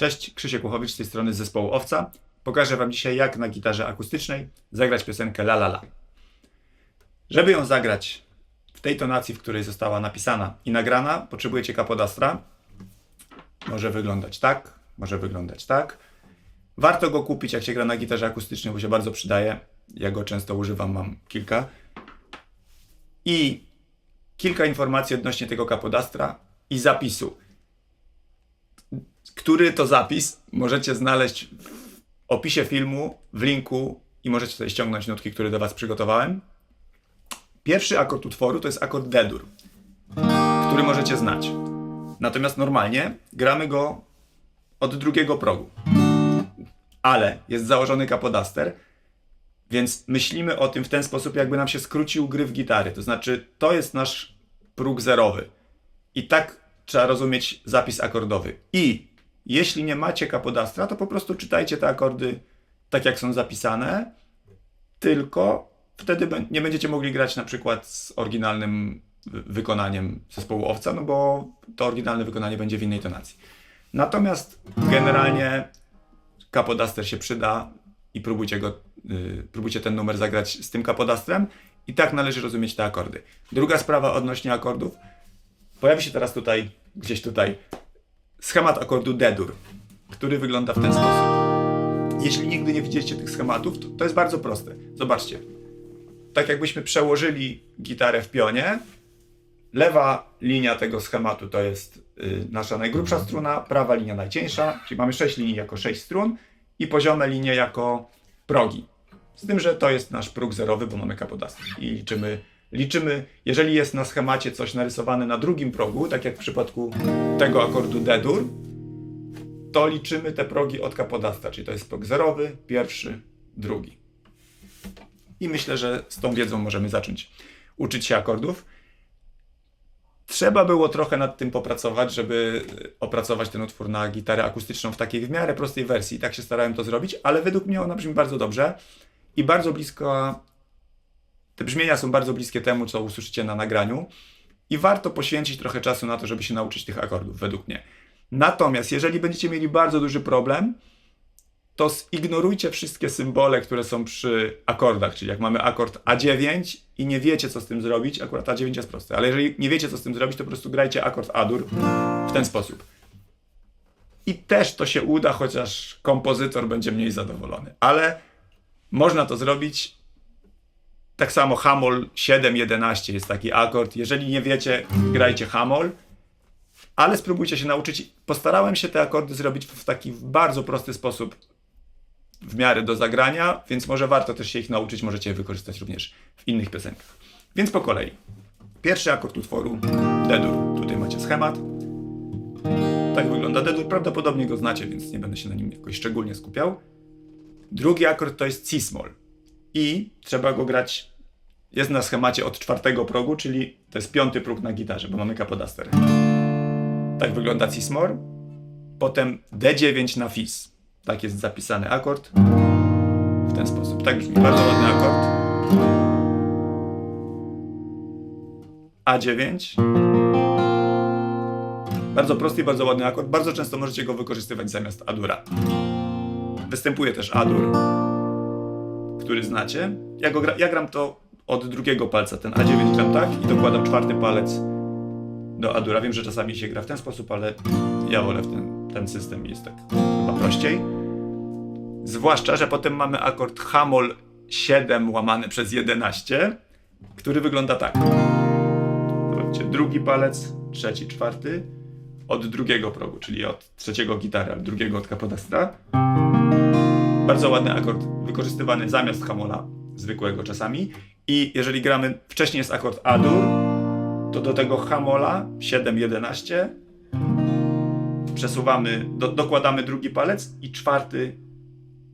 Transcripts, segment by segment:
Cześć, Krzysiek Łuchowicz z tej strony zespołu Owca. Pokażę Wam dzisiaj, jak na gitarze akustycznej zagrać piosenkę La La La. Żeby ją zagrać w tej tonacji, w której została napisana i nagrana, potrzebujecie kapodastra. Może wyglądać tak, może wyglądać tak. Warto go kupić, jak się gra na gitarze akustycznej, bo się bardzo przydaje. Ja go często używam, mam kilka. I kilka informacji odnośnie tego kapodastra i zapisu. Który to zapis możecie znaleźć w opisie filmu, w linku i możecie sobie ściągnąć nutki, które do Was przygotowałem. Pierwszy akord utworu to jest akord D-dur, który możecie znać. Natomiast normalnie gramy go od drugiego progu. Ale jest założony kapodaster, więc myślimy o tym w ten sposób, jakby nam się skrócił gryf gitary. To znaczy, to jest nasz próg zerowy. I tak trzeba rozumieć zapis akordowy. I jeśli nie macie kapodastra, to po prostu czytajcie te akordy tak, jak są zapisane, tylko wtedy nie będziecie mogli grać na przykład z oryginalnym wy- wykonaniem zespołu Owca, no bo to oryginalne wykonanie będzie w innej tonacji. Natomiast generalnie kapodaster się przyda i próbujcie go, y, próbujcie ten numer zagrać z tym kapodastrem i tak należy rozumieć te akordy. Druga sprawa odnośnie akordów. Pojawi się teraz tutaj, gdzieś tutaj, schemat akordu D-dur, który wygląda w ten sposób. Jeśli nigdy nie widzieliście tych schematów, to, to jest bardzo proste. Zobaczcie. Tak jakbyśmy przełożyli gitarę w pionie, lewa linia tego schematu to jest y, nasza najgrubsza struna, prawa linia najcieńsza, czyli mamy 6 linii jako 6 strun i poziome linie jako progi. Z tym, że to jest nasz próg zerowy, bo mamy kapodastr i liczymy, liczymy, jeżeli jest na schemacie coś narysowane na drugim progu, tak jak w przypadku tego akordu D-dur, to liczymy te progi od kapodastra, czyli to jest próg zerowy, pierwszy, drugi. I myślę, że z tą wiedzą możemy zacząć uczyć się akordów. Trzeba było trochę nad tym popracować, żeby opracować ten utwór na gitarę akustyczną w takiej w miarę prostej wersji. Tak się starałem to zrobić, ale według mnie ona brzmi bardzo dobrze i bardzo blisko. Te brzmienia są bardzo bliskie temu, co usłyszycie na nagraniu, i warto poświęcić trochę czasu na to, żeby się nauczyć tych akordów, według mnie. Natomiast, jeżeli będziecie mieli bardzo duży problem, to zignorujcie wszystkie symbole, które są przy akordach, czyli jak mamy akord A9 i nie wiecie, co z tym zrobić, akurat A9 jest proste, ale jeżeli nie wiecie, co z tym zrobić, to po prostu grajcie akord A-dur w ten sposób. I też to się uda, chociaż kompozytor będzie mniej zadowolony. Ale można to zrobić. Tak samo Hamol 7-11 jest taki akord. Jeżeli nie wiecie, grajcie Hamol ale spróbujcie się nauczyć. Postarałem się te akordy zrobić w taki bardzo prosty sposób, w miarę do zagrania, więc może warto też się ich nauczyć, możecie je wykorzystać również w innych piosenkach. Więc po kolei. Pierwszy akord utworu D-dur. Tutaj macie schemat. Tak wygląda D-dur. Prawdopodobnie go znacie, więc nie będę się na nim jakoś szczególnie skupiał. Drugi akord to jest C-small. I trzeba go grać. Jest na schemacie od czwartego progu, czyli to jest piąty próg na gitarze, bo mamy kapodaster. Tak wygląda Cismor. Potem D9 na Fis. Tak jest zapisany akord. W ten sposób. Tak brzmi. Bardzo ładny akord. A9. Bardzo prosty i bardzo ładny akord. Bardzo często możecie go wykorzystywać zamiast Adura. Występuje też Adur, który znacie. Ja, go gra, ja gram to od drugiego palca. Ten A9 gram tak i dokładam czwarty palec do Adura. Wiem, że czasami się gra w ten sposób, ale ja wolę ten, ten system jest tak chyba prościej. Zwłaszcza, że potem mamy akord Hamol 7 łamany przez 11, który wygląda tak. Zobaczcie, drugi palec, trzeci, czwarty, od drugiego progu, czyli od trzeciego gitara, drugiego od kapodastra. Bardzo ładny akord, wykorzystywany zamiast Hamola, zwykłego czasami. I jeżeli gramy, wcześniej jest akord A-dur, to do tego hamola 7-11 przesuwamy, do, dokładamy drugi palec i czwarty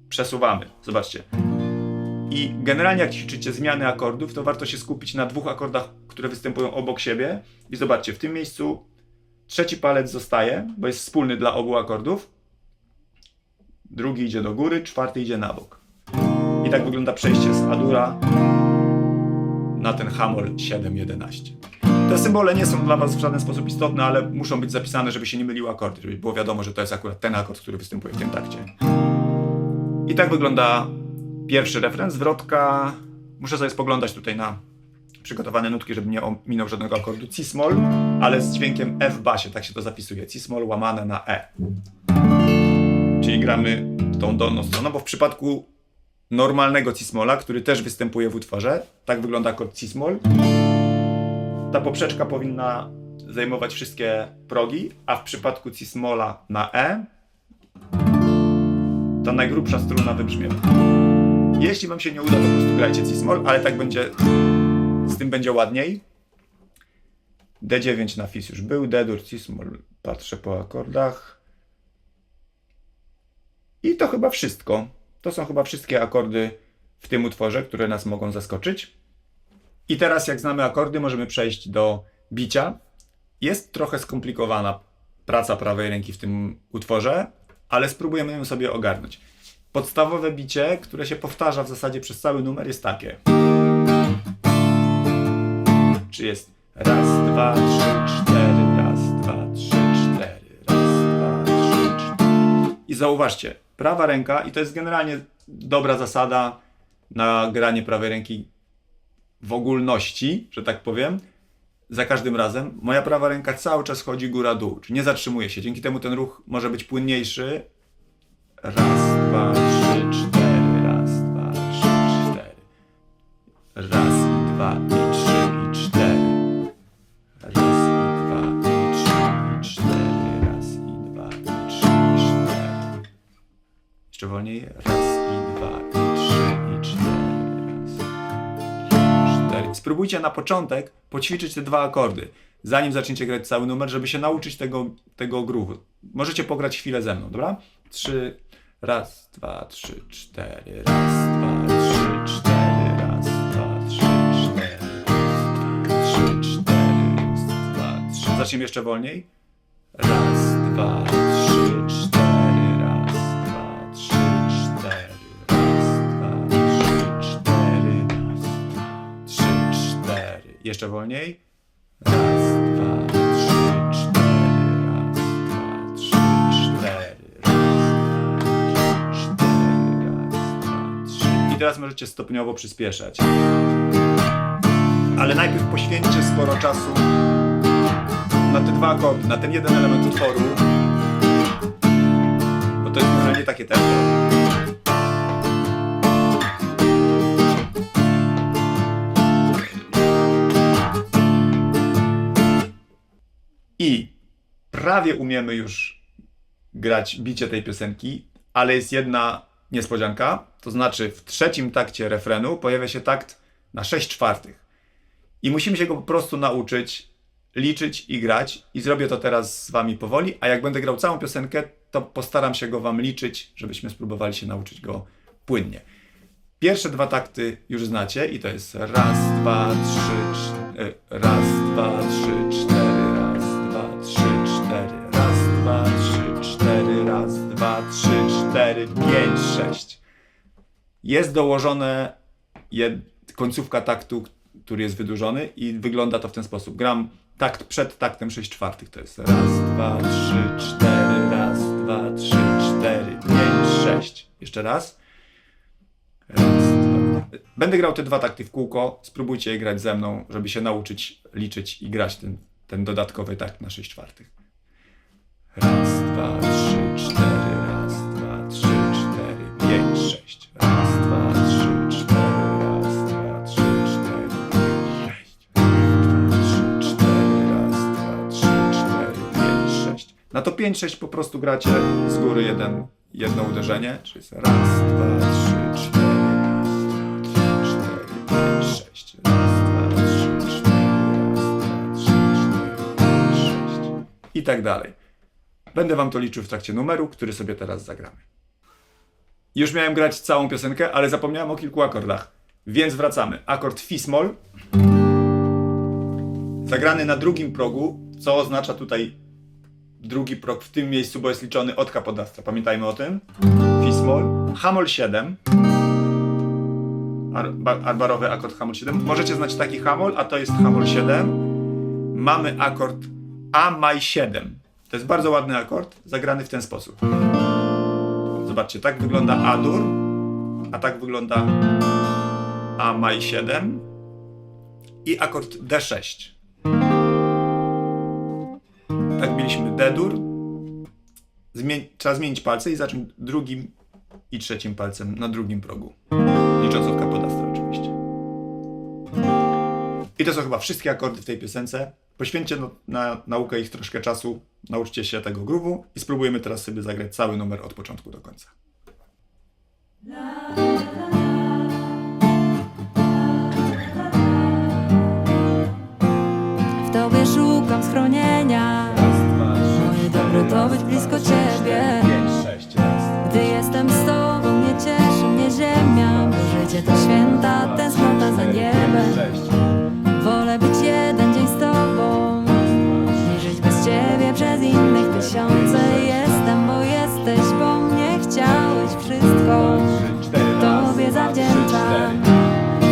przesuwamy. Zobaczcie. I generalnie jak ćwiczycie zmiany akordów, to warto się skupić na dwóch akordach, które występują obok siebie. I zobaczcie, w tym miejscu trzeci palec zostaje, bo jest wspólny dla obu akordów. Drugi idzie do góry, czwarty idzie na bok. I tak wygląda przejście z Adura na ten hamol 7-11. Te symbole nie są dla Was w żaden sposób istotne, ale muszą być zapisane, żeby się nie myliły akordy, żeby było wiadomo, że to jest akurat ten akord, który występuje w tym takcie. I tak wygląda pierwszy refren. Zwrotka. Muszę sobie spoglądać tutaj na przygotowane nutki, żeby nie ominął żadnego akordu cis-moll, ale z dźwiękiem F basie, tak się to zapisuje. Cis-moll łamane na E. Czyli gramy tą dolną stroną, bo w przypadku normalnego cis-molla, który też występuje w utworze, tak wygląda akord cis-moll, ta poprzeczka powinna zajmować wszystkie progi, a w przypadku cis-molla na E ta najgrubsza struna wybrzmiewa. Jeśli wam się nie uda, to po prostu grajcie cis-moll, ale tak będzie, z tym będzie ładniej. D9 na fis już był, D-dur, cis-moll, patrzę po akordach. I to chyba wszystko. To są chyba wszystkie akordy w tym utworze, które nas mogą zaskoczyć. I teraz, jak znamy akordy, możemy przejść do bicia. Jest trochę skomplikowana praca prawej ręki w tym utworze, ale spróbujemy ją sobie ogarnąć. Podstawowe bicie, które się powtarza w zasadzie przez cały numer, jest takie. Czy jest raz, dwa, trzy, cztery, zauważcie, prawa ręka, i to jest generalnie dobra zasada na granie prawej ręki w ogólności, że tak powiem, za każdym razem, moja prawa ręka cały czas chodzi góra-dół, nie zatrzymuje się. Dzięki temu ten ruch może być płynniejszy. Raz, dwa, trzy, cztery, raz, dwa, trzy, cztery. Raz dwa, Jeszcze wolniej. Raz i dwa, i trzy, i cztery. Spróbujcie na początek poćwiczyć te dwa akordy, zanim zaczniecie grać cały numer, żeby się nauczyć tego, tego groove'u. Możecie pograć chwilę ze mną, dobra? Trzy, raz, dwa, trzy, cztery, raz, dwa, trzy, cztery, raz, dwa, trzy, cztery, raz, dwa, trzy, cztery, raz, dwa, trzy. Zacznijmy jeszcze wolniej. Raz, dwa, trzy, Jeszcze wolniej. Raz, dwa, trzy, cztery, raz, dwa, trzy, cztery, raz, dwa, cztery, raz, dwa, trzy. I teraz możecie stopniowo przyspieszać. Ale najpierw poświęćcie sporo czasu na te dwa akordy, na ten jeden element utworu. Bo to jest generalnie takie tempo. Prawie umiemy już grać bicie tej piosenki, ale jest jedna niespodzianka. To znaczy, w trzecim takcie refrenu pojawia się takt na 6 czwartych. I musimy się go po prostu nauczyć, liczyć i grać. I zrobię to teraz z wami powoli, a jak będę grał całą piosenkę, to postaram się go wam liczyć, żebyśmy spróbowali się nauczyć go płynnie. Pierwsze dwa takty już znacie i to jest raz, dwa, trzy, cztery, raz, dwa, trzy, cztery, Jest dołożone końcówka taktu, który jest wydłużony i wygląda to w ten sposób. Gram takt przed taktem 6 czwartych, to jest raz, dwa, trzy, cztery, raz, dwa, trzy, cztery, pięć, sześć. Jeszcze raz. Raz, dwa. Będę grał te dwa takty w kółko. Spróbujcie je grać ze mną, żeby się nauczyć liczyć i grać ten, ten dodatkowy takt na 6 czwartych. Raz, dwa, trzy, cztery, Na to 5-6 po prostu gracie z góry jeden, jedno uderzenie, czyli jest raz, dwa, trzy, cztery, raz, dwa, trzy, cztery, pięć, sześć. Raz, dwa, trzy, cztery, raz, dwa, trzy, cztery, pięć, sześć. I tak dalej. Będę wam to liczył w trakcie numeru, który sobie teraz zagramy. Już miałem grać całą piosenkę, ale zapomniałem o kilku akordach. Więc wracamy. Akord Fi-moll. Zagrany na drugim progu, co oznacza tutaj drugi prog w tym miejscu, bo jest liczony od kapodawstwa. Pamiętajmy o tym. Fi-moll. Hamol 7. Ar- ba- arbarowy akord Hamol 7. Możecie znać taki Hamol, a to jest Hamol 7. mamy akord A maj 7. To jest bardzo ładny akord, zagrany w ten sposób. Zobaczcie, tak wygląda A-dur, a tak wygląda A maj 7 i akord D6. Tak mieliśmy D-dur. Zmień, trzeba zmienić palce i zacząć drugim i trzecim palcem na drugim progu. Licząc od kapodastra oczywiście. I to są chyba wszystkie akordy w tej piosence. Poświęćcie no, na naukę ich troszkę czasu, nauczcie się tego groove'u i spróbujemy teraz sobie zagrać cały numer od początku do końca. Być blisko Ciebie. Gdy jestem z Tobą nie cieszy mnie ziemia. Życie to święta tęsknota za niebem. Wolę być jeden dzień z Tobą. Niż żyć bez Ciebie przez innych tysiące. Jestem, bo jesteś, bo mnie. Chciałeś wszystko. Tobie zawdzięczam.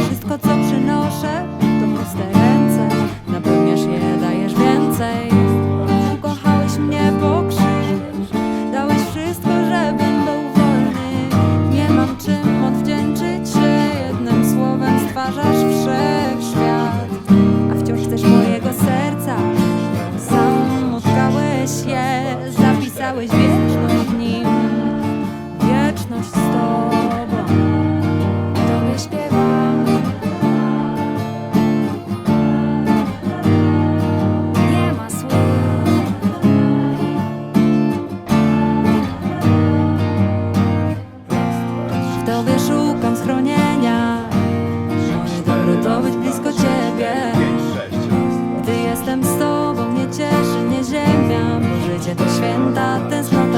Wszystko co przynoszę życie to święta tęsknota za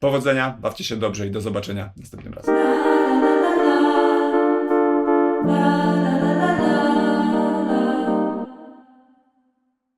Powodzenia, bawcie się dobrze i do zobaczenia następnym razem.